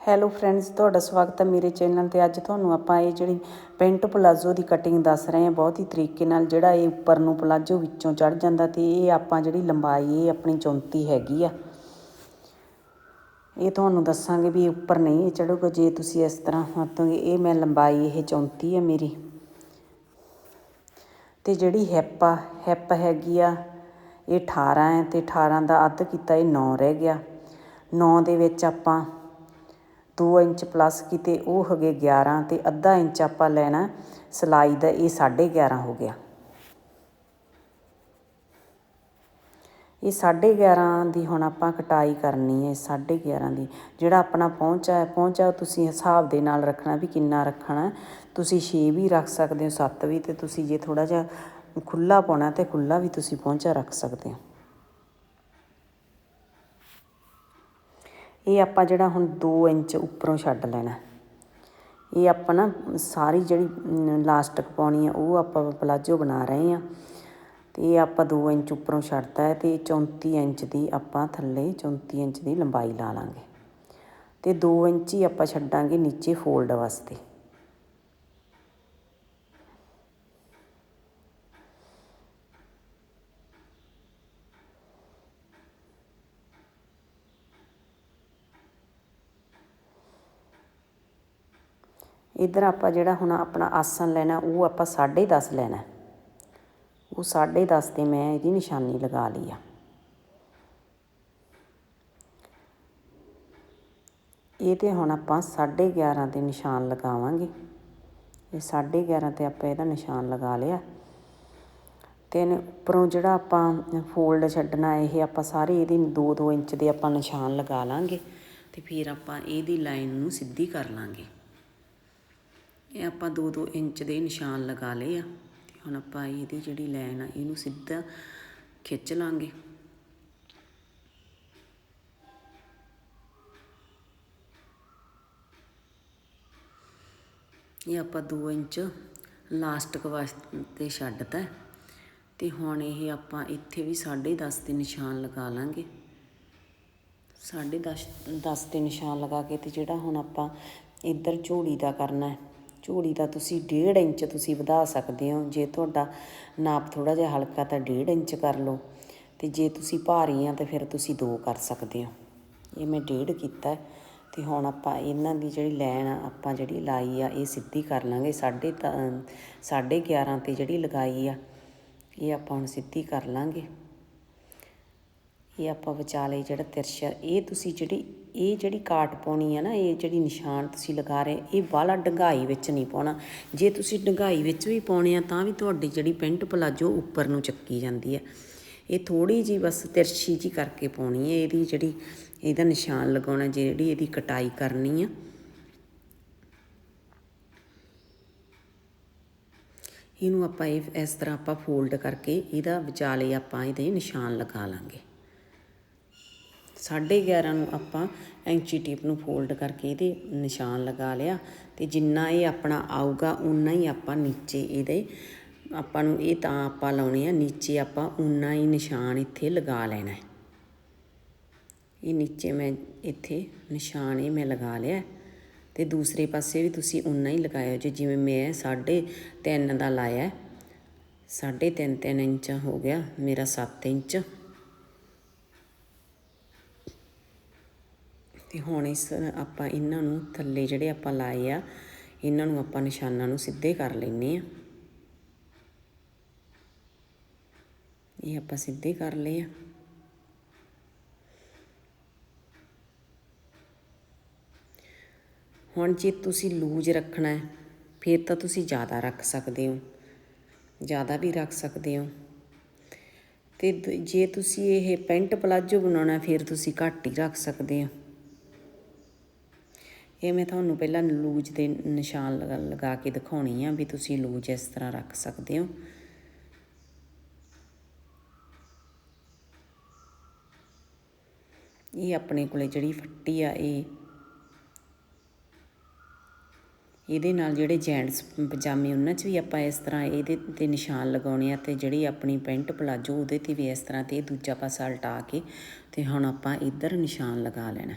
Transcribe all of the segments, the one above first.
Hello friends ਤੁਹਾਡਾ ਸਵਾਗਤ ਹੈ ਮੇਰੇ ਚੈਨਲ ਤੇ। ਅੱਜ ਤੁਹਾਨੂੰ ਆਪਾਂ ਇਹ ਜਿਹੜੀ ਪੈਂਟ ਪਲਾਜ਼ੋ ਦੀ ਕਟਿੰਗ ਦੱਸ ਰਹੇ ਹਾਂ। ਬਹੁਤ ਹੀ ਤਰੀਕੇ ਨਾਲ ਜਿਹੜਾ ਇਹ ਉੱਪਰ ਨੂੰ ਪਲਾਜ਼ੋ ਵਿੱਚੋਂ ਚੜ ਜਾਂਦਾ ਤੇ ਇਹ ਆਪਾਂ ਜਿਹੜੀ ਲੰਬਾਈ, ਇਹ ਆਪਣੀ 34 ਹੈਗੀ ਆ। ਇਹ ਤੁਹਾਨੂੰ ਦੱਸਾਂਗੇ ਵੀ ਉੱਪਰ ਨਹੀਂ ਇਹ ਚੜੂਗਾ ਜੇ ਤੁਸੀਂ ਇਸ ਤਰ੍ਹਾਂ ਹੱਥੋਂਗੇ ਇਹ ਮੈਂ ਲੰਬਾਈ, ਇਹ 34 ਹੈ ਮੇਰੀ। ਤੇ ਜਿਹੜੀ ਹਿੱਪ ਆ ਹਿੱਪ ਹੈਗੀ ਆ, ਇਹ 18 ਹੈ ਤੇ 18 ਦਾ ਅੱਧ ਕੀਤਾ ਇਹ 9 ਰਹਿ ਗਿਆ। 9 ਦੇ ਵਿੱਚ ਆਪਾਂ 2 ਇੰਚ ਪਲੱਸ ਕੀਤੇ, ਉਹ ਹੈਗੇ ਗਏ 11 ਤੇ ਅੱਧਾ ਇੰਚ ਆਪਾਂ ਲੈਣਾ ਸਲਾਈ ਦਾ ਇਹ 11.5 ਹੋ ਗਿਆ। ਇਹ 11.5 ਦੀ ਹੁਣ ਆਪਾਂ ਕਟਾਈ ਕਰਨੀ ਹੈ 11.5 ਦੀ। ਜਿਹੜਾ ਆਪਣਾ ਪਹੁੰਚਾ ਹੈ, ਪਹੁੰਚਾ ਤੁਸੀਂ ਹਿਸਾਬ ਦੇ ਨਾਲ ਰੱਖਣਾ ਵੀ ਕਿੰਨਾ ਰੱਖਣਾ ਤੁਸੀਂ 6 ਵੀ ਰੱਖ ਸਕਦੇ ਹੋ 7 ਵੀ ਤੇ ਤੁਸੀਂ ਜੇ ਥੋੜਾ ਜਿਹਾ ਖੁੱਲਾ ਪਾਉਣਾ ਤੇ ਖੁੱਲਾ ਵੀ ਤੁਸੀਂ ਪਹੁੰਚਾ ਰੱਖ ਸਕਦੇ ਹੋ। ਇਹ ਆਪਾਂ ਜਿਹੜਾ ਹੁਣ 2 ਇੰਚ ਉੱਪਰੋਂ ਛੱਡ ਲੈਣਾ। ਇਹ ਆਪਾਂ ਨਾ ਸਾਰੀ ਜਿਹੜੀ ਲਾਸਟਿਕ ਪਾਉਣੀ ਆ, ਉਹ ਆਪਾਂ ਪਲਾਜੋ ਬਣਾ ਰਹੇ ਆ। ਤੇ ਇਹ ਆਪਾਂ 2 ਇੰਚ ਉੱਪਰੋਂ ਛੱਡਤਾ ਹੈ ਤੇ 34 ਇੰਚ ਦੀ ਆਪਾਂ ਥੱਲੇ 34 ਇੰਚ ਦੀ ਲੰਬਾਈ ਲਾ ਲਾਂਗੇ। ਤੇ 2 ਇੰਚ ਹੀ ਆਪਾਂ ਛੱਡਾਂਗੇ ਨੀਚੇ ਫੋਲਡ ਵਾਸਤੇ। ਇਧਰ ਆਪਾਂ ਜਿਹੜਾ ਹੁਣ ਆਪਣਾ ਆਸਨ ਲੈਣਾ, ਉਹ ਆਪਾਂ 10.5 ਲੈਣਾ ਉਹ 10.5 ਤੇ ਮੈਂ ਇਹਦੀ ਨਿਸ਼ਾਨੀ ਲਗਾ ਲਈ ਆ। ਇਹ ਤੇ ਹੁਣ ਆਪਾਂ 11.5 ਤੇ ਨਿਸ਼ਾਨ ਲਗਾਵਾਂਗੇ। ਇਹ 11.5 ਤੇ ਆਪਾਂ ਇਹਦਾ ਨਿਸ਼ਾਨ ਲਗਾ ਲਿਆ। ਤੇ ਉੱਪਰੋਂ ਜਿਹੜਾ ਆਪਾਂ ਫੋਲਡ ਛੱਡਣਾ, ਇਹ ਆਪਾਂ ਸਾਰੇ ਇਹਦੀ 2-2 ਇੰਚ ਦੇ ਆਪਾਂ ਨਿਸ਼ਾਨ ਲਗਾ ਲਾਂਗੇ। ਤੇ ਫਿਰ ਆਪਾਂ ਇਹਦੀ ਲਾਈਨ ਨੂੰ ਸਿੱਧੀ ਕਰ ਲਾਂਗੇ। ਇਹ ਆਪਾਂ 2-2 ਇੰਚ ਦੇ ਨਿਸ਼ਾਨ ਲਗਾ ਲਏ ਆ ਤੇ ਹੁਣ ਆਪਾਂ ਇਹਦੀ ਜਿਹੜੀ ਲਾਈਨ ਆ ਇਹਨੂੰ ਸਿੱਧਾ ਖਿੱਚ ਲਾਂਗੇ। ਇਹ ਆਪਾਂ 2 ਇੰਚ ਲਾਸਟਿਕ ਵਾਸਤੇ ਛੱਡਤਾ ਤੇ ਹੁਣ ਇਹ ਆਪਾਂ ਇੱਥੇ ਵੀ 10.5 ਦੇ ਨਿਸ਼ਾਨ ਲਗਾ ਲਾਂਗੇ। 10.5 10 ਦੇ ਨਿਸ਼ਾਨ ਲਗਾ ਕੇ ਤੇ ਜਿਹੜਾ ਹੁਣ ਆਪਾਂ ਇੱਧਰ ਝੋਲੀ ਦਾ ਕਰਨਾ ਹੈ ਝੋੜੀ ਦਾ ਤੁਸੀਂ 1.5 ਇੰਚ ਤੁਸੀਂ ਵਧਾ ਸਕਦੇ ਹੋ। ਜੇ ਤੁਹਾਡਾ ਨਾਪ ਥੋੜਾ ਜਿਹਾ ਹਲਕਾ ਤਾਂ 1.5 ਇੰਚ ਕਰ ਲਓ। ਤੇ ਜੇ ਤੁਸੀਂ ਭਾਰੀ ਆ ਤਾਂ ਫਿਰ ਤੁਸੀਂ 2 ਕਰ ਸਕਦੇ ਹੋ। ਇਹ ਮੈਂ 1.5 ਕੀਤਾ ਤੇ ਹੁਣ ਆਪਾਂ ਇਹਨਾਂ ਦੀ ਜਿਹੜੀ ਲਾਈਨ ਆ, ਆਪਾਂ ਜਿਹੜੀ ਲਾਈ ਆ, ਇਹ ਸਿੱਧੀ ਕਰ ਲਾਂਗੇ। 11.5 11.5 ਤੇ ਜਿਹੜੀ ਲਗਾਈ ਆ, ਇਹ ਆਪਾਂ ਹੁਣ ਸਿੱਧੀ ਕਰ ਲਾਂਗੇ। ਇਹ ਆਪਾਂ ਵਿਚਾਲੇ ਜਿਹੜਾ ਤਿਰਛਾ, ਇਹ ਤੁਸੀਂ ਜਿਹੜੀ ਇਹ ਜਿਹੜੀ ਕਾਟ ਪਾਉਣੀ ਆ ਨਾ, ਇਹ ਜਿਹੜੀ ਨਿਸ਼ਾਨ ਤੁਸੀਂ ਲਗਾ ਰਹੇ, ਇਹ ਵਾਲਾ ਡੰਗਾਈ ਵਿੱਚ ਨਹੀਂ ਪਾਉਣਾ। ਜੇ ਤੁਸੀਂ ਡੰਗਾਈ ਵਿੱਚ ਵੀ ਪਾਉਣੇ ਆ, ਤਾਂ ਵੀ ਤੁਹਾਡੀ ਜਿਹੜੀ ਪੈਂਟ ਪਲਾਜੋ ਉੱਪਰ ਨੂੰ ਚੱਕੀ ਜਾਂਦੀ ਹੈ ਇਹ ਥੋੜੀ ਜੀ ਬਸ ਤਿਰਛੀ ਜੀ ਕਰਕੇ ਪਾਉਣੀ ਹੈ ਇਹਦੀ ਜਿਹੜੀ, ਇਹਦਾ ਨਿਸ਼ਾਨ ਲਗਾਉਣਾ, ਜਿਹੜੀ ਇਹਦੀ ਕਟਾਈ ਕਰਨੀ ਆ। ਇਹਨੂੰ ਆਪਾਂ ਇਹ, ਇਸ ਤਰ੍ਹਾਂ ਆਪਾਂ ਫੋਲਡ ਕਰਕੇ ਇਹਦਾ ਵਿਚਾਲੇ ਆਪਾਂ ਇਹਦੇ ਨਿਸ਼ਾਨ ਲਗਾ ਲਾਂਗੇ। 11.5 ਨੂੰ ਆਪਾਂ ਐਂਚੀ ਟੇਪ ਨੂੰ ਫੋਲਡ ਕਰਕੇ ਇਹਦੇ ਨਿਸ਼ਾਨ ਲਗਾ ਲਿਆ ਤੇ ਜਿੰਨਾ ਇਹ ਆਪਣਾ ਆਊਗਾ ਉਨਾ ਹੀ ਆਪਾਂ ਨੀਚੇ ਇਹਦੇ ਆਪਾਂ ਨੂੰ ਇਹ ਤਾਂ ਆਪਾਂ ਲਾਉਣੇ ਆ, ਨੀਚੇ ਆਪਾਂ ਉਨਾ ਹੀ ਨਿਸ਼ਾਨ ਇੱਥੇ ਲਗਾ ਲੈਣਾ ਹੈ। ਇਹ ਨੀਚੇ ਮੈਂ ਇੱਥੇ ਨਿਸ਼ਾਨ ਇਹ ਮੈਂ ਲਗਾ ਲਿਆ ਤੇ ਦੂਸਰੇ ਪਾਸੇ ਵੀ ਤੁਸੀਂ ਉਨਾ ਹੀ ਲਗਾਇਓ ਜੇ ਜਿਵੇਂ ਮੈਂ 3.5 ਦਾ ਲਾਇਆ 3.5 3 ਇੰਚ ਹੋ ਗਿਆ, ਮੇਰਾ 7 ਇੰਚ। ਤੇ ਹੁਣ ਇਸ ਆਪਾਂ ਇਹਨਾਂ ਨੂੰ ਥੱਲੇ ਜਿਹੜੇ ਆਪਾਂ ਲਾਏ ਆ, ਇਹਨਾਂ ਨੂੰ ਆਪਾਂ ਨਿਸ਼ਾਨਾਂ ਨੂੰ ਸਿੱਧੇ ਕਰ ਲੈਨੇ ਆ। ਇਹ ਆਪਾਂ ਸਿੱਧੇ ਕਰ ਲਏ ਆ। ਹੁਣ ਜੇ ਤੁਸੀਂ ਲੂਜ ਰੱਖਣਾ ਹੈ, ਫਿਰ ਤਾਂ ਤੁਸੀਂ ਜ਼ਿਆਦਾ ਰੱਖ ਸਕਦੇ ਹੋ। ਜ਼ਿਆਦਾ ਵੀ ਰੱਖ ਸਕਦੇ ਹੋ। ਤੇ ਜੇ ਤੁਸੀਂ ਇਹ ਪੈਂਟ ਪਲਾਜੋ ਬਣਾਉਣਾ ਫਿਰ ਤੁਸੀਂ ਘੱਟ ਹੀ ਰੱਖ ਸਕਦੇ ਹੋ। ਇਹ ਮੈਂ ਤੁਹਾਨੂੰ ਪਹਿਲਾਂ ਲੂਜ ਦੇ ਨਿਸ਼ਾਨ ਲਗਾ ਕੇ ਦਿਖਾਉਣੀ ਆ ਵੀ ਤੁਸੀਂ ਲੂਜ ਇਸ ਤਰ੍ਹਾਂ ਰੱਖ ਸਕਦੇ ਹੋ। ਇਹ ਆਪਣੇ ਕੋਲੇ ਜਿਹੜੀ ਫੱਟੀ ਆ, ਇਹ ਇਹਦੇ ਨਾਲ ਜਿਹੜੇ ਜੈਂਟਸ ਪਜਾਮੇ ਉਹਨਾਂ 'ਚ ਵੀ ਆਪਾਂ ਇਸ ਤਰ੍ਹਾਂ ਇਹਦੇ ਤੇ ਨਿਸ਼ਾਨ ਲਗਾਉਣੇ ਆ ਤੇ ਜਿਹੜੀ ਆਪਣੀ ਪੈਂਟ ਪਲਾਜੋ ਉਹਦੇ ਤੇ ਵੀ ਇਸ ਤਰ੍ਹਾਂ ਤੇ ਇਹ ਦੂਜਾ ਪਾਸਾ ਉਲਟਾ ਕੇ ਤੇ ਹੁਣ ਆਪਾਂ ਇੱਧਰ ਨਿਸ਼ਾਨ ਲਗਾ ਲੈਣਾ।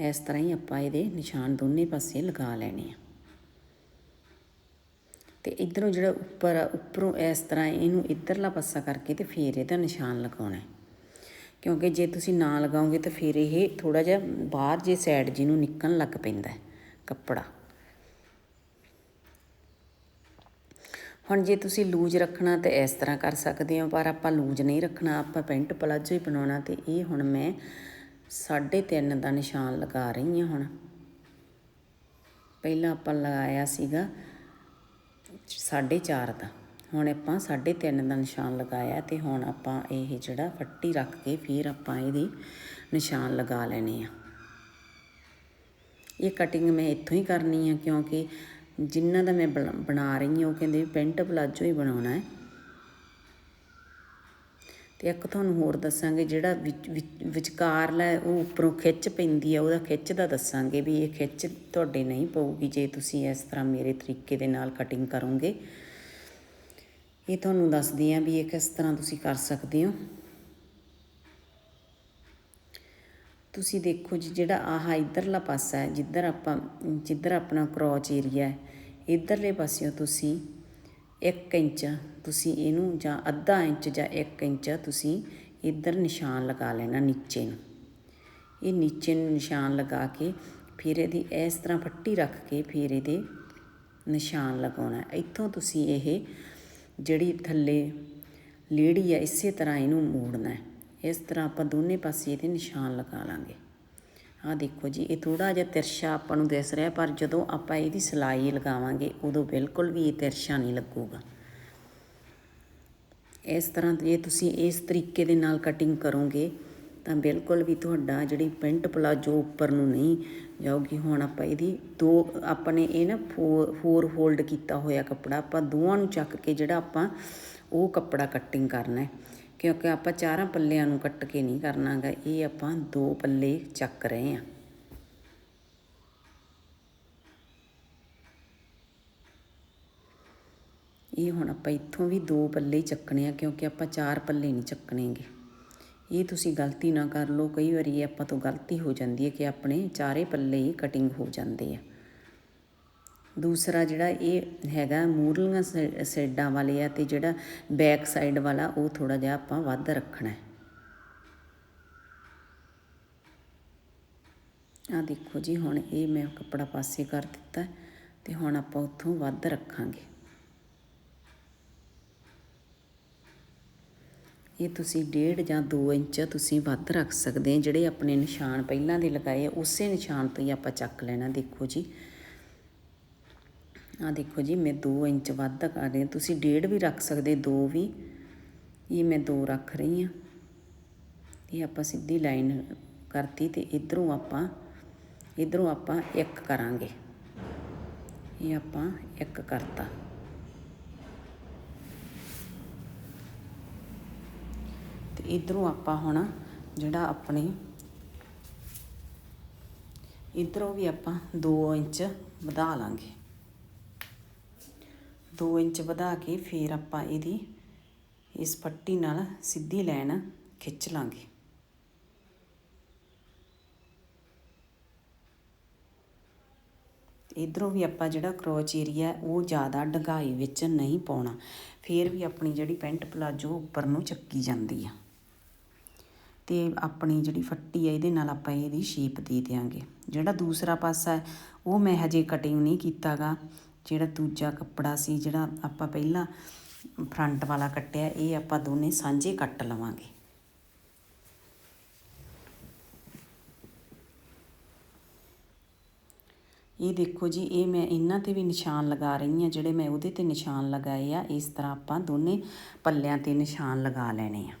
ਇਸ ਤਰ੍ਹਾਂ ਹੀ ਆਪਾਂ ਇਹਦੇ ਨਿਸ਼ਾਨ ਦੋਨੇ ਪਾਸੇ ਲਗਾ ਲੈਣੇ ਆ। ਤੇ ਇਧਰੋਂ ਜਿਹੜਾ ਉੱਪਰ ਆ, ਉੱਪਰੋਂ ਇਸ ਤਰ੍ਹਾਂ ਇਹਨੂੰ ਇਧਰਲਾ ਪਾਸਾ ਕਰਕੇ ਤੇ ਫੇਰ ਇਹਦਾ ਨਿਸ਼ਾਨ ਲਗਾਉਣਾ ਹੈ। ਕਿਉਂਕਿ ਜੇ ਤੁਸੀਂ ਨਾ ਲਗਾਓਗੇ ਤਾਂ ਫਿਰ ਇਹ ਥੋੜਾ ਜਿਹਾ ਬਾਹਰ ਜੇ ਸਾਈਡ ਜਿਹਨੂੰ ਨਿਕਲਣ ਲੱਗ ਪੈਂਦਾ ਕੱਪੜਾ। ਹੁਣ ਜੇ ਤੁਸੀਂ ਲੂਜ ਰੱਖਣਾ ਤਾਂ ਇਸ ਤਰ੍ਹਾਂ ਕਰ ਸਕਦੇ ਹੋ, ਪਰ ਆਪਾਂ ਲੂਜ ਨਹੀਂ ਰੱਖਣਾ, ਆਪਾਂ ਪੈਂਟ ਪਲਾਜੋ ਹੀ ਬਣਾਉਣਾ ਤੇ ਇਹ ਹੁਣ ਮੈਂ 3.5 ਦਾ ਨਿਸ਼ਾਨ ਲਗਾ ਰਹੀ ਹਾਂ ਹੁਣ। ਪਹਿਲਾਂ ਆਪਾਂ ਲਗਾਇਆ ਸੀਗਾ 4.5 ਦਾ। ਹੁਣ ਆਪਾਂ 3.5 ਦਾ ਨਿਸ਼ਾਨ ਲਗਾਇਆ ਤੇ ਹੁਣ ਆਪਾਂ ਇਹ ਜਿਹੜਾ ਫੱਟੀ ਰੱਖ ਕੇ ਫਿਰ ਆਪਾਂ ਇਹਦੀ ਨਿਸ਼ਾਨ ਲਗਾ ਲੈਣੇ ਆ। ਇਹ ਕਟਿੰਗ ਮੈਂ ਇੱਥੋਂ ਹੀ ਕਰਨੀ ਆ ਕਿਉਂਕਿ ਜਿਨ੍ਹਾਂ ਦਾ ਮੈਂ ਬਣਾ- ਬਣਾ ਰਹੀ ਹਾਂ ਉਹ ਕਹਿੰਦੇ ਪੈਂਟ ਪਲਾਜੋ ਹੀ ਬਣਾਉਣਾ ਹੈ। ਤੇ ਇੱਕ ਤੁਹਾਨੂੰ ਹੋਰ ਦੱਸਾਂਗੇ ਜਿਹੜਾ ਵਿੱਚ- ਵਿੱਚ- ਵਿਚਕਾਰਲਾ ਹੈ, ਉਹ ਉੱਪਰੋਂ ਖਿੱਚ ਪੈਂਦੀ ਆ ਉਹਦਾ ਖਿੱਚ ਦਾ ਦੱਸਾਂਗੇ ਵੀ ਇਹ ਖਿੱਚ ਤੁਹਾਡੇ ਨਹੀਂ ਪਊਗੀ ਜੇ ਤੁਸੀਂ ਇਸ ਤਰ੍ਹਾਂ ਮੇਰੇ ਤਰੀਕੇ ਦੇ ਨਾਲ ਕਟਿੰਗ ਕਰੋਗੇ। ਇਹ ਤੁਹਾਨੂੰ ਦੱਸਦੀ ਆ ਵੀ ਇਹ ਕਿਸ ਤਰ੍ਹਾਂ ਤੁਸੀਂ ਕਰ ਸਕਦੇ ਹੋ। ਤੁਸੀਂ ਦੇਖੋ ਜੀ ਜਿਹੜਾ ਆਹ ਇਧਰਲਾ ਪਾਸਾ ਹੈ ਜਿੱਧਰ ਆਪਾਂ ਜਿੱਧਰ ਆਪਣਾ ਕਰੋਚ ਏਰੀਆ ਹੈ ਇਧਰਲੇ ਪਾਸਿਓਂ ਤੁਸੀਂ 1 ਇੰਚ ਤੁਸੀਂ ਇਹਨੂੰ ਜਾਂ ਅੱਧਾ ਇੰਚ ਜਾਂ 1 ਇੰਚ ਤੁਸੀਂ ਇੱਧਰ ਨਿਸ਼ਾਨ ਲਗਾ ਲੈਣਾ ਨੀਚੇ ਨੂੰ। ਇਹ ਨੀਚੇ ਨੂੰ ਨਿਸ਼ਾਨ ਲਗਾ ਕੇ ਫਿਰ ਇਹਦੀ ਇਸ ਤਰ੍ਹਾਂ ਫੱਟੀ ਰੱਖ ਕੇ ਫਿਰ ਇਹਦੇ ਨਿਸ਼ਾਨ ਲਗਾਉਣਾ। ਇੱਥੋਂ ਤੁਸੀਂ ਇਹ ਜਿਹੜੀ ਥੱਲੇ ਲੇੜੀ ਆ, ਇਸੇ ਤਰ੍ਹਾਂ ਇਹਨੂੰ ਮੋੜਨਾ। ਇਸ ਤਰ੍ਹਾਂ ਆਪਾਂ ਦੋਨੇ ਪਾਸੇ ਇਹਦੇ ਨਿਸ਼ਾਨ ਲਗਾ ਲਾਂਗੇ। ਆਹ ਦੇਖੋ ਜੀ, ਇਹ ਥੋੜਾ ਜਿਹਾ ਤਿਰਛਾ ਆਪਾਂ ਨੂੰ ਦਿਸ ਰਿਹਾ, ਪਰ ਜਦੋਂ ਆਪਾਂ ਇਹਦੀ ਸਿਲਾਈ ਲਗਾਵਾਂਗੇ, ਉਦੋਂ ਬਿਲਕੁਲ ਵੀ ਇਹ ਤਿਰਛਾ ਨਹੀਂ ਲੱਗੂਗਾ। ਇਸ ਤਰ੍ਹਾਂ ਜੇ ਤੁਸੀਂ ਇਸ ਤਰੀਕੇ ਦੇ ਨਾਲ ਕਟਿੰਗ ਕਰੋਗੇ, ਤਾਂ ਬਿਲਕੁਲ ਵੀ ਤੁਹਾਡਾ ਜਿਹੜੀ ਪੈਂਟ ਪਲਾਜੋ ਉੱਪਰ ਨੂੰ ਨਹੀਂ ਜਾਊਗੀ। ਹੁਣ ਆਪਾਂ ਇਹਦੀ ਦੋ ਆਪਾਂ ਨੇ ਇਹ ਨਾ ਫੋਰ ਫੋਲਡ ਕੀਤਾ ਹੋਇਆ ਕੱਪੜਾ, ਆਪਾਂ ਦੋਵਾਂ ਨੂੰ ਚੱਕ ਕੇ ਜਿਹੜਾ ਆਪਾਂ ਉਹ ਕੱਪੜਾ ਕਟਿੰਗ ਕਰਨਾ ਹੈ। ਕਿਉਂਕਿ ਆਪਾਂ ਚਾਰਾਂ ਪੱਲਿਆਂ ਨੂੰ ਕੱਟ ਕੇ ਨਹੀਂ ਕਰਨਾਗਾ, ਇਹ ਆਪਾਂ ਦੋ ਪੱਲੇ ਚੱਕ ਰਹੇ ਹਾਂ ਇਹ ਹੁਣ ਆਪਾਂ ਇੱਥੋਂ ਵੀ ਦੋ ਪੱਲੇ ਹੀ ਚੱਕਣੇ ਆ, ਕਿਉਂਕਿ ਆਪਾਂ ਚਾਰ ਪੱਲੇ ਨਹੀਂ ਚੱਕਣੇਗੇ। ਇਹ ਤੁਸੀਂ ਗਲਤੀ ਨਾ ਕਰ ਲਓ, ਕਈ ਵਾਰੀ ਇਹ ਆਪਾਂ ਤੋਂ ਗਲਤੀ ਹੋ ਜਾਂਦੀ ਹੈ ਕਿ ਆਪਣੇ ਚਾਰੇ ਪੱਲੇ ਹੀ ਕਟਿੰਗ ਹੋ ਜਾਂਦੇ ਆ। ਦੂਸਰਾ ਜਿਹੜਾ ਇਹ ਹੈਗਾ ਮੂਰਲੀਆਂ ਸਾਈ- ਸਾਈਡਾਂ ਵਾਲੇ ਆ ਤੇ ਜਿਹੜਾ ਬੈਕ ਸਾਈਡ ਵਾਲਾ ਉਹ ਥੋੜਾ ਜਿਹਾ ਆਪਾਂ ਵੱਧ ਰੱਖਣਾ ਹੈ। ਆ ਦੇਖੋ ਜੀ, ਹੁਣ ਇਹ ਮੈਂ ਕੱਪੜਾ ਪਾਸੇ ਕਰ ਦਿੱਤਾ ਤੇ ਹੁਣ ਆਪਾਂ ਉੱਥੋਂ ਵੱਧ ਰੱਖਾਂਗੇ। ਇਹ ਤੁਸੀਂ 1.5 ਜਾਂ 2 ਇੰਚ ਤੁਸੀਂ ਵੱਧ ਰੱਖ ਸਕਦੇ ਜਿਹੜੇ ਆਪਣੇ ਨਿਸ਼ਾਨ ਪਹਿਲਾਂ ਦੇ ਲਗਾਏ ਉਸੇ ਨਿਸ਼ਾਨ ਤੋਂ ਹੀ ਆਪਾਂ ਚੱਕ ਲੈਣਾ, ਦੇਖੋ ਜੀ। ਆ ਦੇਖੋ ਜੀ, ਮੈਂ 2 ਇੰਚ ਵੱਧ ਕਰ ਰਹੀ ਹਾਂ। ਤੁਸੀਂ ਡੇਢ ਵੀ ਰੱਖ ਸਕਦੇ 2 ਵੀ। ਇਹ ਮੈਂ 2 ਰੱਖ ਰਹੀ ਹਾਂ। ਇਹ ਆਪਾਂ ਸਿੱਧੀ ਲਾਈਨ ਕਰਤੀ ਤੇ ਇਧਰੋਂ ਆਪਾਂ ਇਧਰੋਂ ਆਪਾਂ 1 ਕਰਾਂਗੇ। ਇਹ ਆਪਾਂ 1 ਕਰਤਾ। ਤੇ ਇਧਰੋਂ ਆਪਾਂ ਹੁਣ ਜਿਹੜਾ ਆਪਣੇ, ਇਧਰੋਂ ਵੀ ਆਪਾਂ 2 ਇੰਚ ਵਧਾ ਲਾਂਗੇ। 2 ਇੰਚ ਵਧਾ ਕੇ ਫਿਰ ਆਪਾਂ ਇਹਦੀ ਇਸ ਪੱਟੀ ਨਾਲ ਸਿੱਧੀ ਲਾਈਨ ਖਿੱਚ ਲਾਂਗੇ। ਇਧਰੋਂ ਵੀ ਆਪਾਂ ਜਿਹੜਾ ਕਰੋਚ ਏਰੀਆ ਉਹ ਜ਼ਿਆਦਾ ਡੰਗਾਈ ਵਿੱਚ ਨਹੀਂ ਪਾਉਣਾ। ਫਿਰ ਵੀ ਆਪਣੀ ਜਿਹੜੀ ਪੈਂਟ ਪਲਾਜੋ ਉੱਪਰ ਨੂੰ ਚੱਕੀ ਜਾਂਦੀ ਆ। ਤੇ ਆਪਣੀ ਜਿਹੜੀ ਫੱਟੀ ਹੈ ਇਹਦੇ ਨਾਲ ਆਪਾਂ ਇਹਦੀ ਸ਼ੇਪ ਦੇ ਦਿਆਂਗੇ। ਜਿਹੜਾ ਦੂਸਰਾ ਪਾਸਾ ਹੈ, ਉਹ ਮੈਂ ਹਜੇ ਕਟਿੰਗ ਨਹੀਂ ਕੀਤਾਗਾ। ਜਿਹੜਾ ਦੂਜਾ ਕੱਪੜਾ ਸੀ, ਜਿਹੜਾ ਆਪਾਂ ਪਹਿਲਾਂ ਫਰੰਟ ਵਾਲਾ ਕੱਟਿਆ, ਇਹ ਆਪਾਂ ਦੋਨੇ ਸਾਂਝੇ ਕੱਟ ਲਵਾਂਗੇ। ਇਹ ਦੇਖੋ ਜੀ, ਇਹ ਮੈਂ ਇਹਨਾਂ ਤੇ ਵੀ ਨਿਸ਼ਾਨ ਲਗਾ ਰਹੀ ਹਾਂ, ਜਿਹੜੇ ਮੈਂ ਉਹਦੇ ਤੇ ਨਿਸ਼ਾਨ ਲਗਾਏ ਆ। ਇਸ ਤਰ੍ਹਾਂ ਆਪਾਂ ਦੋਨੇ ਪੱਲਿਆਂ ਤੇ ਨਿਸ਼ਾਨ ਲਗਾ ਲੈਣੇ ਆ।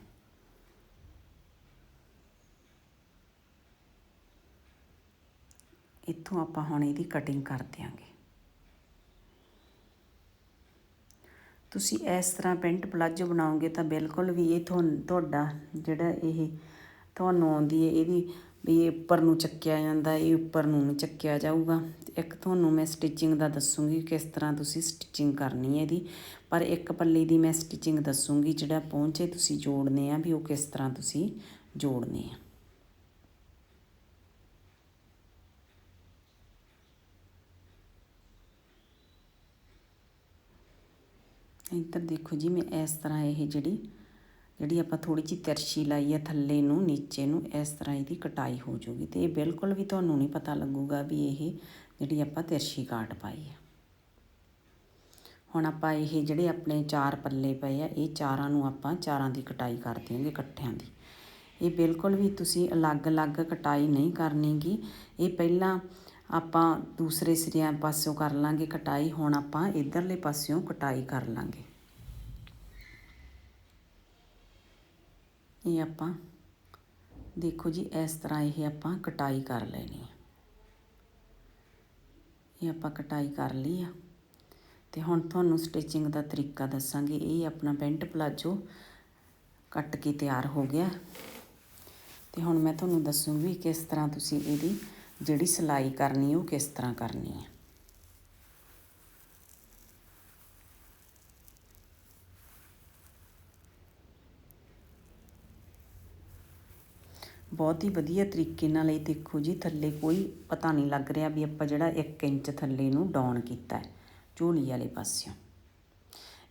ਇੱਥੋਂ ਆਪਾਂ ਹੁਣ ਇਹਦੀ ਕਟਿੰਗ ਕਰ ਦਿਆਂਗੇ। ਤੁਸੀਂ ਇਸ ਤਰ੍ਹਾਂ ਪੈਂਟ ਪਲਾਜੋ ਬਣਾਓਗੇ ਤਾਂ ਬਿਲਕੁਲ ਵੀ ਇਹ ਤੁਹਾਡਾ ਜਿਹੜਾ ਇਹ ਤੁਹਾਨੂੰ ਆਉਂਦੀ ਹੈ ਇਹਦੀ ਵੀ ਇਹ ਉੱਪਰ ਨੂੰ ਚੱਕਿਆ ਜਾਂਦਾ, ਇਹ ਉੱਪਰ ਨੂੰ ਨਹੀਂ ਚੱਕਿਆ ਜਾਊਗਾ। ਇੱਕ ਤੁਹਾਨੂੰ ਮੈਂ ਸਟਿਚਿੰਗ ਦਾ ਦੱਸੂਗੀ ਕਿਸ ਤਰ੍ਹਾਂ ਤੁਸੀਂ ਸਟਿਚਿੰਗ ਕਰਨੀ ਹੈ ਇਹਦੀ। ਪਰ ਇੱਕ ਪੱਲੇ ਦੀ ਮੈਂ ਸਟਿਚਿੰਗ ਦੱਸੂਗੀ ਜਿਹੜਾ ਪਹੁੰਚੇ ਤੁਸੀਂ ਜੋੜਨੇ ਆ, ਵੀ ਉਹ ਕਿਸ ਤਰ੍ਹਾਂ ਤੁਸੀਂ ਜੋੜਨੇ ਆ। ਇੱਧਰ ਦੇਖੋ ਜੀ, ਮੈਂ ਇਸ ਤਰ੍ਹਾਂ ਇਹ ਜਿਹੜੀ ਜਿਹੜੀ ਆਪਾਂ ਥੋੜੀ ਜਿਹੀ ਤਿਰਛੀ ਲਾਈ ਹੈ ਥੱਲੇ ਨੂੰ, ਨੀਚੇ ਨੂੰ, ਇਸ ਤਰ੍ਹਾਂ ਇਹਦੀ ਕਟਾਈ ਹੋ ਜਾਊਗੀ ਤੇ ਇਹ ਬਿਲਕੁਲ ਵੀ ਤੁਹਾਨੂੰ ਨਹੀਂ ਪਤਾ ਲੱਗੂਗਾ ਵੀ ਇਹ ਜਿਹੜੀ ਆਪਾਂ ਤਿਰਛੀ ਕਾਟ ਪਾਈ ਹੈ। ਹੁਣ ਆਪਾਂ ਇਹ ਜਿਹੜੇ ਆਪਣੇ ਚਾਰ ਪੱਲੇ ਪਏ ਆ, ਇਹ ਚਾਰਾਂ ਨੂੰ ਆਪਾਂ ਚਾਰਾਂ ਦੀ ਕਟਾਈ ਕਰ ਦਿਆਂਗੇ ਇਕੱਠਿਆਂ ਦੀ। ਇਹ ਬਿਲਕੁਲ ਵੀ ਤੁਸੀਂ ਅਲੱਗ-ਅਲੱਗ ਕਟਾਈ ਨਹੀਂ ਕਰਨੀਗੀ। ਇਹ ਪਹਿਲਾਂ ਆਪਾਂ ਦੂਸਰੇ ਸਿਰਿਆਂ ਪਾਸਿਓਂ ਕਰ ਲਾਂਗੇ ਕਟਾਈ, ਹੁਣ ਆਪਾਂ ਇਧਰਲੇ ਪਾਸਿਓਂ ਕਟਾਈ ਕਰ ਲਾਂਗੇ। ਇਹ ਆਪਾਂ, ਦੇਖੋ ਜੀ, ਇਸ ਤਰ੍ਹਾਂ ਇਹ ਆਪਾਂ ਕਟਾਈ ਕਰ ਲੈਣੀ ਹੈ ਇਹ ਆਪਾਂ ਕਟਾਈ ਕਰ ਲਈ ਆ। ਤੇ ਹੁਣ ਤੁਹਾਨੂੰ ਸਟਿਚਿੰਗ ਦਾ ਤਰੀਕਾ ਦੱਸਾਂਗੇ। ਇਹ ਆਪਣਾ ਪੈਂਟ ਪਲਾਜੋ ਕੱਟ ਕੇ ਤਿਆਰ ਹੋ ਗਿਆ। ਤੇ ਹੁਣ ਮੈਂ ਤੁਹਾਨੂੰ ਦੱਸੂਗੀ ਕਿਸ ਤਰ੍ਹਾਂ ਤੁਸੀਂ ਇਹਦੀ ਜਿਹੜੀ ਸਿਲਾਈ ਕਰਨੀ, ਉਹ ਕਿਸ ਤਰ੍ਹਾਂ ਕਰਨੀ ਹੈ? ਬਹੁਤ ਹੀ ਵਧੀਆ ਤਰੀਕੇ ਨਾਲ ਇਹ ਦੇਖੋ ਜੀ, ਥੱਲੇ ਕੋਈ ਪਤਾ ਨਹੀਂ ਲੱਗ ਰਿਹਾ ਵੀ ਆਪਾਂ ਜਿਹੜਾ 1 ਇੰਚ ਥੱਲੇ ਨੂੰ ਡਾਊਨ ਕੀਤਾ ਹੈ, ਝੋਲੀ ਵਾਲੇ ਪਾਸਿਓਂ।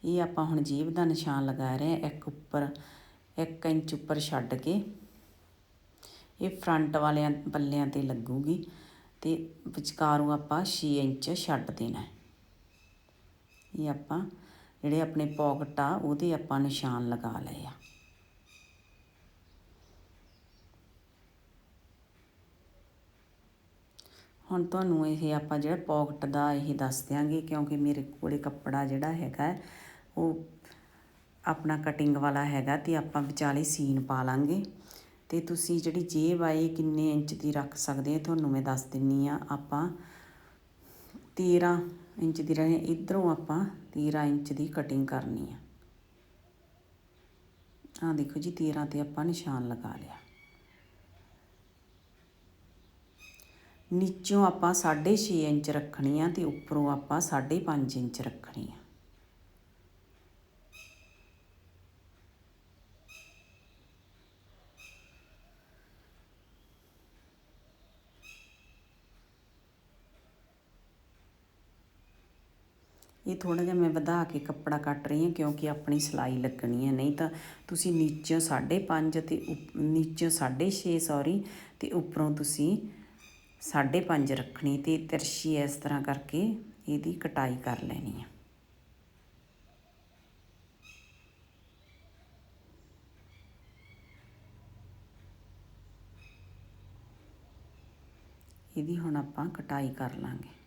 ਇਹ ਆਪਾਂ ਹੁਣ ਜੀਬ ਦਾ ਨਿਸ਼ਾਨ ਲਗਾ ਰਹੇ ਹਾਂ, ਇੱਕ ਉੱਪਰ 1 ਇੰਚ ਉੱਪਰ ਛੱਡ ਕੇ ਇਹ ਫਰੰਟ ਵਾਲਿਆਂ ਪੱਲਿਆਂ ਤੇ ਲੱਗੂਗੀ ਤੇ ਵਿਚਕਾਰੋਂ ਆਪਾਂ 6 ਇੰਚ ਛੱਡ ਦੇਣਾ ਇਹ ਆਪਾਂ ਜਿਹੜੇ ਆਪਣੇ ਪੌਕਟ ਆ, ਉਹਦੇ ਆਪਾਂ ਨਿਸ਼ਾਨ ਲਗਾ ਲਏ ਆ। ਹੁਣ ਤੁਹਾਨੂੰ ਇਹ ਆਪਾਂ ਜਿਹੜਾ ਪੌਕਟ ਦਾ ਇਹ ਦੱਸ ਦਿਆਂਗੇ, ਕਿਉਂਕਿ ਮੇਰੇ ਕੋਲੇ ਕੱਪੜਾ ਜਿਹੜਾ ਹੈਗਾ, ਉਹ ਆਪਣਾ ਕਟਿੰਗ ਵਾਲਾ ਹੈਗਾ ਤੇ ਆਪਾਂ ਵਿਚਾਲੇ ਸੀਨ ਪਾ ਲਾਂਗੇ। ਅਤੇ ਤੁਸੀਂ ਜਿਹੜੀ ਜੇਬ ਆਏ ਕਿੰਨੇ ਇੰਚ ਦੀ ਰੱਖ ਸਕਦੇ ਤੁਹਾਨੂੰ ਮੈਂ ਦੱਸ ਦਿੰਨੀ ਆ, ਆਪਾਂ 13 ਇੰਚ ਦੀ ਰਹੇ, ਇਧਰੋਂ ਆਪਾਂ 13 ਇੰਚ ਦੀ ਕਟਿੰਗ ਕਰਨੀ ਆ। ਆ ਦੇਖੋ ਜੀ 13 ਤੇ ਆਪਾਂ ਨਿਸ਼ਾਨ ਲਗਾ ਲਿਆ। ਨੀਚੋਂ ਆਪਾਂ 6.5 ਇੰਚ ਰੱਖਣੀ ਆ ਤੇ ਉੱਪਰੋਂ ਆਪਾਂ 5.5 ਇੰਚ ਰੱਖਣੀ ਆ। ਇਹ ਥੋੜਾ ਜਿਹਾ ਮੈਂ ਵਧਾ ਕੇ ਕੱਪੜਾ ਕੱਟ ਰਹੀ ਹਾਂ ਕਿਉਂਕਿ ਆਪਣੀ ਸਿਲਾਈ ਲੱਗਣੀ ਹੈ। ਨਹੀਂ ਤਾਂ ਤੁਸੀਂ ਨੀਚੇ 5.5 ਤੇ ਨੀਚੇ 6.5 ਸੌਰੀ ਤੇ ਉੱਪਰੋਂ ਤੁਸੀਂ 5.5 ਰੱਖਣੀ ਤੇ ਤਿਰਛੀ ਇਸ ਤਰ੍ਹਾਂ ਕਰਕੇ ਇਹਦੀ ਕਟਾਈ ਕਰ ਲੈਣੀ ਹੈ। ਇਹਦੀ ਹੁਣ ਆਪਾਂ ਕਟਾਈ ਕਰ ਲਾਂਗੇ।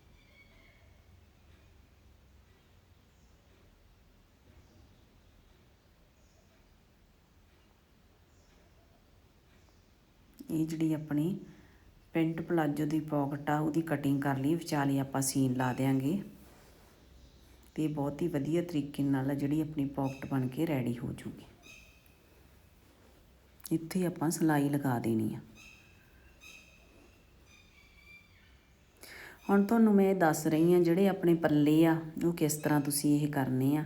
ਇਹ ਜਿਹੜੀ ਆਪਣੀ ਪੈਂਟ ਪਲਾਜੋ ਦੀ ਪੌਕਟ ਆ, ਉਹਦੀ ਕਟਿੰਗ ਕਰ ਲਈ, ਵਿਚਾਲੇ ਆਪਾਂ ਸੀਨ ਲਾ ਦੇਾਂਗੇ ਤੇ ਬਹੁਤ ਹੀ ਵਧੀਆ ਤਰੀਕੇ ਨਾਲ ਜਿਹੜੀ ਆਪਣੀ ਪੌਕਟ ਬਣ ਕੇ ਰੈਡੀ ਹੋ ਜੂਗੀ। ਇੱਥੇ ਆਪਾਂ ਸਲਾਈ ਲਗਾ ਦੇਣੀ ਆ। ਹੁਣ ਤੁਹਾਨੂੰ ਮੈਂ ਦੱਸ ਰਹੀ ਆ ਜਿਹੜੇ ਆਪਣੇ ਪੱਲੇ ਆ, ਉਹ ਕਿਸ ਤਰ੍ਹਾਂ ਤੁਸੀਂ ਇਹ ਕਰਨੇ ਆ।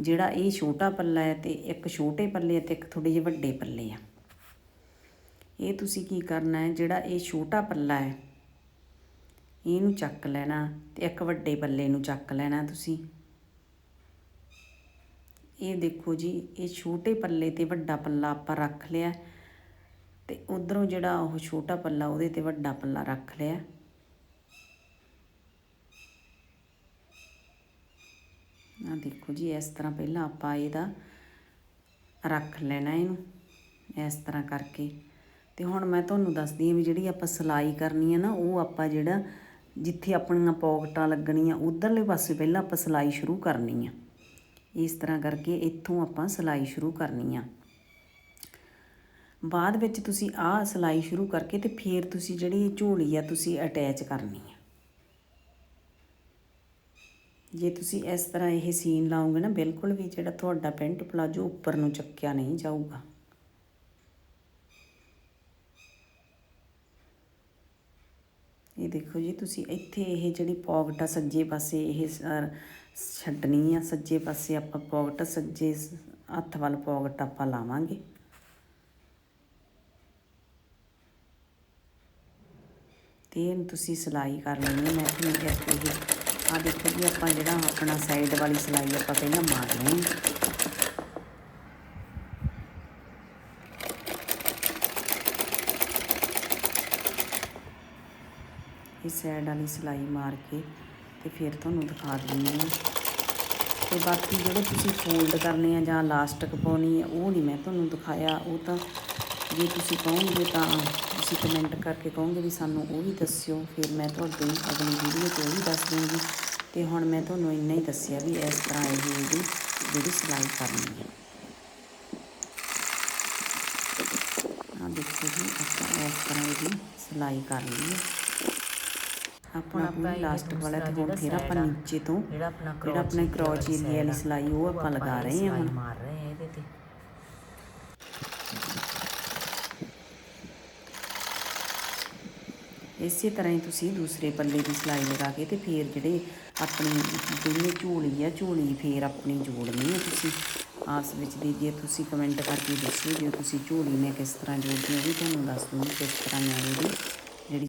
ਜਿਹੜਾ ਇਹ ਛੋਟਾ ਪੱਲਾ ਹੈ ਤੇ ਇੱਕ ਛੋਟੇ ਪੱਲੇ ਤੇ ਇੱਕ ਥੋੜੇ ਜਿਹੇ ਵੱਡੇ ਪੱਲੇ ਆ। ਇਹ ਤੁਸੀਂ ਕੀ ਕਰਨਾ ਹੈ? ਜਿਹੜਾ ਇਹ ਛੋਟਾ ਪੱਲਾ ਹੈ, ਇਹਨੂੰ ਚੱਕ ਲੈਣਾ ਤੇ ਇੱਕ ਵੱਡੇ ਪੱਲੇ ਨੂੰ ਚੱਕ ਲੈਣਾ ਤੁਸੀਂ। ਇਹ ਦੇਖੋ ਜੀ, ਇਹ ਛੋਟੇ ਪੱਲੇ ਤੇ ਵੱਡਾ ਪੱਲਾ ਆਪਾਂ ਰੱਖ ਲਿਆ ਤੇ ਉਧਰੋਂ ਜਿਹੜਾ ਉਹ ਛੋਟਾ ਪੱਲਾ ਉਹਦੇ ਤੇ ਵੱਡਾ ਪੱਲਾ ਰੱਖ ਲਿਆ। ਆ ਦੇਖੋ ਜੀ, ਇਸ ਤਰ੍ਹਾਂ ਪਹਿਲਾਂ ਆਪਾਂ ਇਹਦਾ ਰੱਖ ਲੈਣਾ ਇਹਨੂੰ, ਇਸ ਤਰ੍ਹਾਂ ਕਰਕੇ। ਤੇ ਹੁਣ ਮੈਂ ਤੁਹਾਨੂੰ ਦੱਸਦੀ ਹਾਂ ਵੀ ਜਿਹੜੀ ਆਪਾਂ ਸਿਲਾਈ ਕਰਨੀ ਹੈ ਨਾ, ਉਹ ਆਪਾਂ ਜਿਹੜਾ ਜਿੱਥੇ ਆਪਣੀਆਂ ਪੌਕਟਾਂ ਲੱਗਣੀਆਂ, ਉਧਰਲੇ ਪਾਸੇ ਪਹਿਲਾਂ ਆਪਾਂ ਸਿਲਾਈ ਸ਼ੁਰੂ ਕਰਨੀ ਆ। ਇਸ ਤਰ੍ਹਾਂ ਕਰਕੇ ਇੱਥੋਂ ਆਪਾਂ ਸਿਲਾਈ ਸ਼ੁਰੂ ਕਰਨੀ ਆ। ਬਾਅਦ ਵਿੱਚ ਤੁਸੀਂ ਆਹ ਸਿਲਾਈ ਸ਼ੁਰੂ ਕਰਕੇ ਤੇ ਫਿਰ ਤੁਸੀਂ ਜਿਹੜੀ ਝੋਲੀ ਆ, ਤੁਸੀਂ ਅਟੈਚ ਕਰਨੀ ਆ। ਜੇ ਤੁਸੀਂ ਇਸ ਤਰ੍ਹਾਂ ਇਹ ਸੀਨ ਲਾਓਗੇ ਨਾ, ਬਿਲਕੁਲ ਵੀ ਜਿਹੜਾ ਤੁਹਾਡਾ ਪੈਂਟ ਪਲਾਜੋ ਉੱਪਰ ਨੂੰ ਚੱਕਿਆ ਨਹੀਂ ਜਾਊਗਾ। ਇਹ ਦੇਖੋ ਜੀ, ਤੁਸੀਂ ਇੱਥੇ ਇਹ ਜਿਹੜੀ ਪੌਕਟ ਆ ਸੱਜੇ ਪਾਸੇ, ਇਹ ਛੱਡਣੀ ਆ ਸੱਜੇ ਪਾਸੇ ਆਪਾਂ ਪੌਕਟ ਸੱਜੇ ਹੱਥ ਵੱਲ ਪੌਕਟ ਆਪਾਂ ਲਾਵਾਂਗੇ। ਤੇ ਇਹਨੂੰ ਤੁਸੀਂ ਸਿਲਾਈ ਕਰ ਲੈਣੀ ਮੈਂ ਤੁਹਾਨੂੰ ਇਹ ਆ ਦੇਖੋ ਜੀ, ਆਪਾਂ ਜਿਹੜਾ ਆਪਣਾ ਸਾਈਡ ਵਾਲੀ ਸਿਲਾਈ ਆਪਾਂ ਪਹਿਲਾਂ ਮਾਰ ਲਈ ਇਹ ਸਾਈਡ ਵਾਲੀ ਸਿਲਾਈ ਮਾਰ ਕੇ ਤੇ ਫਿਰ ਤੁਹਾਨੂੰ ਦਿਖਾ ਦਿੰਦੀ ਹਾਂ। ਤੇ ਬਾਕੀ ਜਿਹੜੇ ਤੁਸੀਂ ਫੋਲਡ ਕਰਨੇ ਆ ਜਾਂ ਲਾਸਟਿਕ ਪਾਉਣੀ ਆ, ਉਹ ਨਹੀਂ ਮੈਂ ਤੁਹਾਨੂੰ ਦਿਖਾਇਆ। ਉਹ ਤਾਂ ਜੇ ਤੁਸੀਂ ਕਹੋਗੇ ਤਾਂ ਤੁਸੀਂ ਕਮੈਂਟ ਕਰਕੇ ਕਹੋਗੇ ਵੀ ਸਾਨੂੰ ਉਹ ਵੀ ਦੱਸਿਓ। ਫਿਰ ਮੈਂ ਤੁਹਾਨੂੰ ਅਗਲੀ ਵੀਡੀਓ 'ਚ ਉਹ ਵੀ ਦੱਸ ਦੂੰਗੀ। ਤੇ ਹੁਣ ਮੈਂ ਤੁਹਾਨੂੰ ਇੰਨਾ ਹੀ ਦੱਸਿਆ ਵੀ ਇਸ ਤਰ੍ਹਾਂ ਇਹ ਇਹਦੀ ਜਿਹੜੀ ਸਿਲਾਈ ਕਰਨੀ ਹੈ ਆ ਦੇਖੋ ਜੀ, ਆਪਾਂ ਇਸ ਤਰ੍ਹਾਂ ਇਹਦੀ ਸਿਲਾਈ ਕਰ ਲਈ ਹੈ ਆਪਾਂ ਆਪਣਾ ਲਾਸਟਿਕ ਵਾਲਾ ਤੇ ਹੁਣ ਫਿਰ ਆਪਾਂ ਜਿਹੜਾ ਨੀਚੇ ਤੋਂ ਜਿਹੜਾ ਆਪਣਾ ਜਿਹੜਾ ਆਪਣੇ ਕਰੋਚ ਏਰੀਆ ਵਾਲੀ ਸਿਲਾਈ ਉਹ ਆਪਾਂ ਲਗਾ ਰਹੇ ਹਾਂ ਹੁਣ। ਮਾਰ ਰਹੇ ਹਾਂ ਇਹਦੇ ਤੇ। ਇਸੇ ਤਰ੍ਹਾਂ ਹੀ ਤੁਸੀਂ ਦੂਸਰੇ ਪੱਲੇ ਦੀ ਸਿਲਾਈ ਲਗਾ ਕੇ ਤੇ ਫਿਰ ਜਿਹੜੇ ਆਪਣੀ ਦੋਨੇ ਝੋਲੀ ਆ ਝੋਲੀ ਫਿਰ ਆਪਣੀ ਜੋੜਨੀ ਹੈ ਤੁਸੀਂ। ਆਪਸ ਵਿੱਚ ਦੀ ਜੇ ਤੁਸੀਂ ਕਮੈਂਟ ਕਰਕੇ ਦੱਸੋ ਜੇ ਤੁਸੀਂ ਝੋਲੀ ਮੈਂ ਕਿਸ ਤਰ੍ਹਾਂ ਜੋੜਦੀ ਹਾਂ ਵੀ ਤੁਹਾਨੂੰ ਦੱਸ ਦੂੰਗੀ ਕਿਸ ਤਰ੍ਹਾਂ ਮੈਂ ਇਹਦੀ